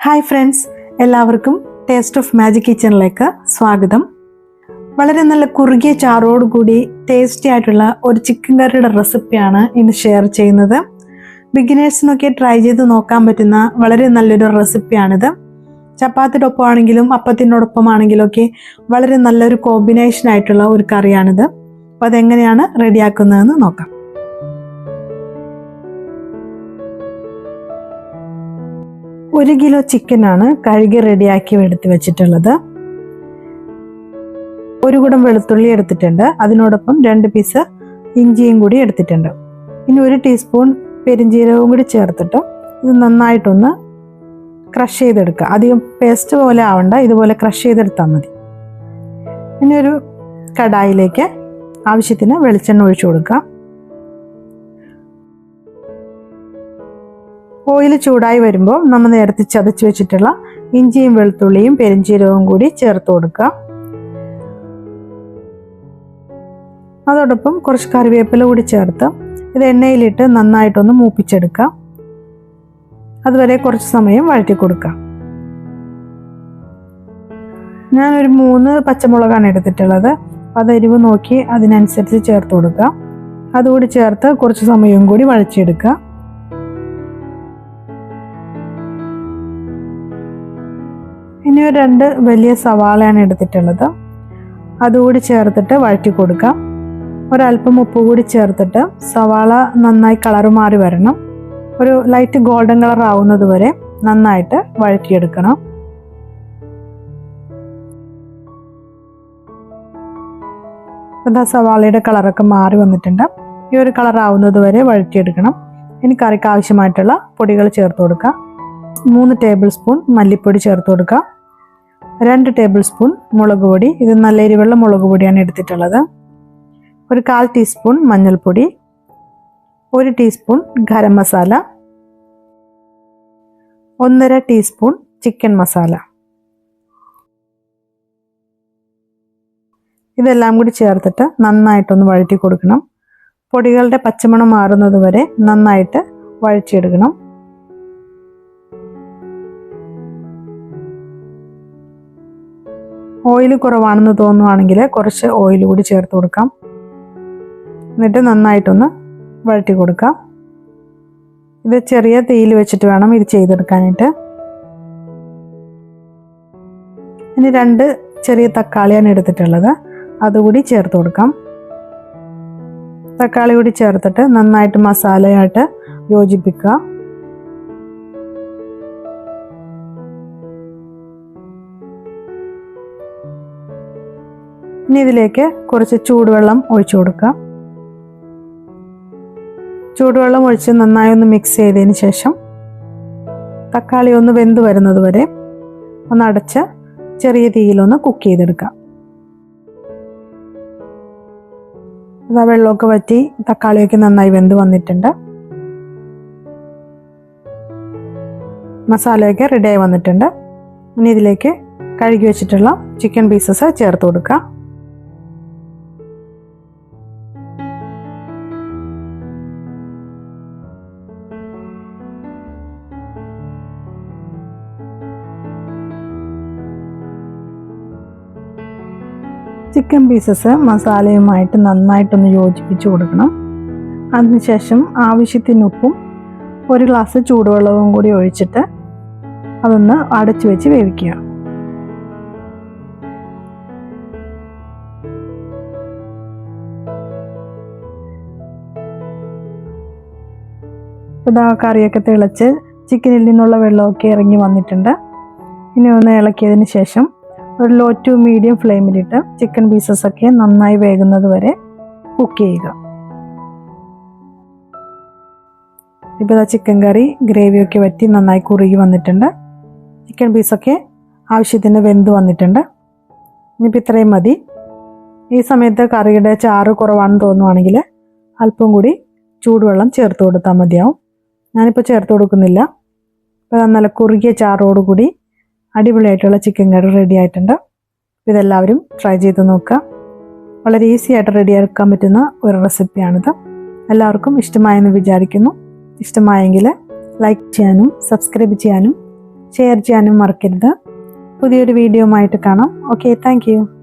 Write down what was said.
Hi friends എല്ലാവർക്കും taste of magic കിച്ചണിലേക്ക് സ്വാഗതം. വളരെ നല്ല കുറുകിയ ചാറോടുകൂടി ടേസ്റ്റി ആയിട്ടുള്ള ഒരു ചിക്കൻ കറിയുടെ റെസിപ്പിയാണ് ഇന്ന് ഷെയർ ചെയ്യുന്നത്. ബിഗിനേഴ്സിനൊക്കെ ട്രൈ ചെയ്ത് നോക്കാൻ പറ്റുന്ന വളരെ നല്ലൊരു റെസിപ്പിയാണിത് ചപ്പാത്തിയുടെ ഒപ്പമാണെങ്കിലും അപ്പത്തിനോടൊപ്പം ആണെങ്കിലും ഒക്കെ വളരെ നല്ലൊരു കോമ്പിനേഷൻ ആയിട്ടുള്ള ഒരു കറിയാണിത്. അപ്പോൾ അതെങ്ങനെയാണ് റെഡിയാക്കുന്നതെന്ന് നോക്കാം. ഒരു കിലോ ചിക്കനാണ് കഴുകി റെഡിയാക്കി എടുത്ത് വെച്ചിട്ടുള്ളത്. ഒരു കുടം വെളുത്തുള്ളി എടുത്തിട്ടുണ്ട്. അതിനോടൊപ്പം രണ്ട് പീസ് ഇഞ്ചിയും കൂടി എടുത്തിട്ടുണ്ട്. ഇനി ഒരു ടീസ്പൂൺ പെരിഞ്ജീരകവും കൂടി ചേർത്തിട്ട് ഇത് നന്നായിട്ടൊന്ന് ക്രഷ് ചെയ്തെടുക്കുക. അധികം പേസ്റ്റ് പോലെ ആവണ്ട ഇതുപോലെ ക്രഷ് ചെയ്തെടുത്താൽ മതി. ഇനി ഒരു കടായിലേക്ക് ആവശ്യത്തിന് വെളിച്ചെണ്ണ ഒഴിച്ചു കൊടുക്കുക. ഓയിൽ ചൂടായി വരുമ്പോൾ നമ്മൾ നേരത്തെ ചതച്ച് വെച്ചിട്ടുള്ള ഇഞ്ചിയും വെളുത്തുള്ളിയും പെരിഞ്ചീരകവും കൂടി ചേർത്ത് കൊടുക്കുക അതോടൊപ്പം കുറച്ച് കറിവേപ്പില കൂടി ചേർത്ത് ഇത് എണ്ണയിലിട്ട് നന്നായിട്ടൊന്ന് മൂപ്പിച്ചെടുക്കുക അതുവരെ കുറച്ച് സമയം വഴറ്റി കൊടുക്കുക ഞാനൊരു മൂന്ന് പച്ചമുളകാണ് എടുത്തിട്ടുള്ളത്. അത് എരിവ് നോക്കി അതിനനുസരിച്ച് ചേർത്ത് കൊടുക്കുക അതുകൂടി ചേർത്ത് കുറച്ച് സമയവും കൂടി വഴച്ചെടുക്കുക ഒരു രണ്ട് വലിയ സവാളയാണ് എടുത്തിട്ടുള്ളത്. അതുകൂടി ചേർത്തിട്ട് വഴറ്റി കൊടുക്കാം. ഒരല്പം ഉപ്പ് കൂടി ചേർത്തിട്ട് സവാള നന്നായി കളർ മാറി വരണം. ഒരു ലൈറ്റ് ഗോൾഡൻ കളർ ആവുന്നത് വരെ നന്നായിട്ട് വഴറ്റിയെടുക്കണം. ഇതാ സവാളയുടെ കളറൊക്കെ മാറി വന്നിട്ടുണ്ട്. ഈ ഒരു കളർ ആവുന്നത് വരെ വഴറ്റിയെടുക്കണം. ഇനി കറിക്ക് ആവശ്യമായിട്ടുള്ള പൊടികൾ ചേർത്ത് കൊടുക്കാം. മൂന്ന് ടേബിൾ സ്പൂൺ മല്ലിപ്പൊടി ചേർത്ത് കൊടുക്കുക രണ്ട് ടേബിൾ സ്പൂൺ മുളക് പൊടി. ഇത് നല്ല എരിവുള്ള മുളക് പൊടിയാണ് എടുത്തിട്ടുള്ളത്. ഒരു കാൽ ടീസ്പൂൺ മഞ്ഞൾപ്പൊടി. ഒരു ടീസ്പൂൺ ഗരം മസാല. ഒന്നര ടീസ്പൂൺ ചിക്കൻ മസാല ഇതെല്ലാം കൂടി ചേർത്തിട്ട് നന്നായിട്ടൊന്ന് വഴറ്റി കൊടുക്കണം. പൊടികളുടെ പച്ചമണം മാറുന്നത് വരെ നന്നായിട്ട് വഴറ്റിയെടുക്കണം. ഓയിൽ കുറവാണെന്ന് തോന്നുവാണെങ്കിൽ കുറച്ച് ഓയിൽ കൂടി ചേർത്ത് കൊടുക്കാം. എന്നിട്ട് നന്നായിട്ടൊന്ന് വഴറ്റി കൊടുക്കാം. ഇത് ചെറിയ തീയിൽ വെച്ചിട്ട് വേണം ഇത് ചെയ്തെടുക്കാനായിട്ട്. ഇനി രണ്ട് ചെറിയ തക്കാളിയാണ് എടുത്തിട്ടുള്ളത്. അതുകൂടി ചേർത്ത് കൊടുക്കാം. തക്കാളി കൂടി ചേർത്തിട്ട് നന്നായിട്ട് മസാലയായിട്ട് യോജിപ്പിക്കുക. ഇനി ഇതിലേക്ക് കുറച്ച് ചൂടുവെള്ളം ഒഴിച്ചു കൊടുക്കാം. ചൂടുവെള്ളം ഒഴിച്ച് നന്നായി ഒന്ന് മിക്സ് ചെയ്തതിന് ശേഷം തക്കാളി ഒന്ന് വെന്ത് വരുന്നത് വരെ ഒന്ന് അടച്ച് ചെറിയ തീയിലൊന്ന് കുക്ക് ചെയ്തെടുക്കാം. അതാ വെള്ളമൊക്കെ വറ്റി തക്കാളിയൊക്കെ നന്നായി വെന്ത് വന്നിട്ടുണ്ട്. മസാലയൊക്കെ റെഡിയായി വന്നിട്ടുണ്ട്. ഇനി ഇതിലേക്ക് കഴുകി വെച്ചിട്ടുള്ള ചിക്കൻ പീസസ് ചേർത്ത് കൊടുക്കാം. ചിക്കൻ പീസസ് മസാലയുമായിട്ട് നന്നായിട്ടൊന്ന് യോജിപ്പിച്ച് കൊടുക്കണം. അതിനുശേഷം ആവശ്യത്തിന് ഉപ്പും ഒരു ഗ്ലാസ് ചൂടുവെള്ളവും കൂടി ഒഴിച്ചിട്ട് അതൊന്ന് അടച്ചു വെച്ച് വേവിക്കുക. ഇതാ കറിയൊക്കെ തിളച്ച് ചിക്കനിൽ നിന്നുള്ള വെള്ളമൊക്കെ ഇറങ്ങി വന്നിട്ടുണ്ട്. ഇനി ഒന്ന് ഇളക്കിയതിന് ശേഷം ഒരു ലോ ടു മീഡിയം ഫ്ലെയിമിലിട്ട് ചിക്കൻ പീസസ് ഒക്കെ നന്നായി വേകുന്നത് വരെ കുക്ക് ചെയ്യുക. ഇപ്പോൾ ചിക്കൻ കറി ഗ്രേവിയൊക്കെ വറ്റി നന്നായി കുറുകി വന്നിട്ടുണ്ട്. ചിക്കൻ പീസൊക്കെ ആവശ്യത്തിന് വെന്ത് വന്നിട്ടുണ്ട്. ഇനിയിപ്പോൾ ഇത്രയും മതി. ഈ സമയത്ത് കറിയുടെ ചാറ് കുറവാണെന്ന് തോന്നുവാണെങ്കിൽ അല്പം കൂടി ചൂടുവെള്ളം ചേർത്ത് കൊടുത്താൽ മതിയാവും. ഞാനിപ്പോൾ ചേർത്ത് കൊടുക്കുന്നില്ല. ഇപ്പോൾ നല്ല കുറുകിയ ചാറോടുകൂടി അടിപൊളിയായിട്ടുള്ള ചിക്കൻ കറി റെഡി ആയിട്ടുണ്ട്. ഇതെല്ലാവരും ട്രൈ ചെയ്ത് നോക്കുക. വളരെ ഈസി ആയിട്ട് റെഡിയാക്കാൻ പറ്റുന്ന ഒരു റെസിപ്പിയാണിത് എല്ലാവർക്കും ഇഷ്ടമായെന്ന് വിചാരിക്കുന്നു. ഇഷ്ടമായെങ്കിൽ ലൈക്ക് ചെയ്യാനും സബ്സ്ക്രൈബ് ചെയ്യാനും ഷെയർ ചെയ്യാനും മറക്കരുത്. പുതിയൊരു വീഡിയോ ആയിട്ട് കാണാം. Okay thank